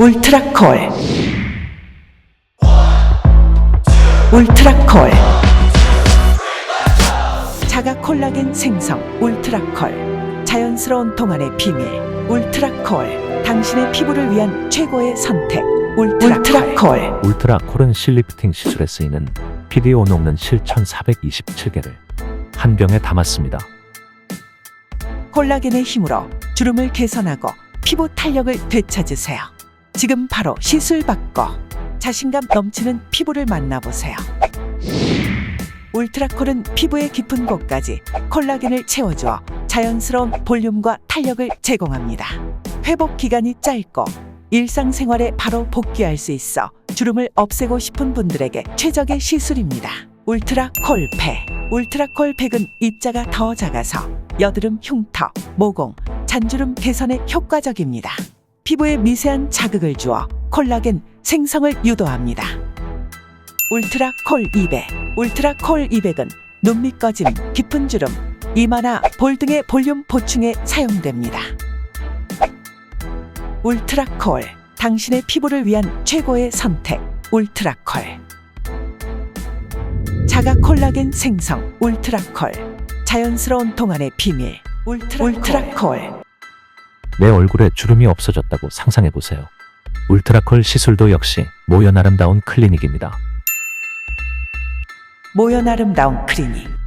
울트라콜. 울트라콜. 자가 콜라겐 생성 울트라콜. 자연스러운 동안의 비밀 울트라콜. 당신의 피부를 위한 최고의 선택 울트라콜. 울트라 콜은 실리프팅 시술에 쓰이는 PDO 녹는 실 1427개를 한 병에 담았습니다. 콜라겐의 힘으로 주름을 개선하고 피부 탄력을 되찾으세요. 지금 바로 시술 받고 자신감 넘치는 피부를 만나보세요. 울트라콜은 피부의 깊은 곳까지 콜라겐을 채워주어 자연스러운 볼륨과 탄력을 제공합니다. 회복 기간이 짧고 일상생활에 바로 복귀할 수 있어 주름을 없애고 싶은 분들에게 최적의 시술입니다. 울트라 콜팩. 울트라 콜팩은 입자가 더 작아서 여드름 흉터, 모공, 잔주름 개선에 효과적입니다. 피부에 미세한 자극을 주어 콜라겐 생성을 유도합니다. 울트라 콜 200. 울트라 콜 200은 눈밑 꺼짐, 깊은 주름, 이마나 볼 등의 볼륨 보충에 사용됩니다. 울트라 콜. 당신의 피부를 위한 최고의 선택. 울트라 콜. 자가 콜라겐 생성. 울트라 콜. 자연스러운 동안의 비밀. 울트라, 울트라 콜. 내 얼굴에 주름이 없어졌다고 상상해 보세요. 울트라콜 시술도 역시 모연 아름다운 클리닉입니다. 모연 아름다운 클리닉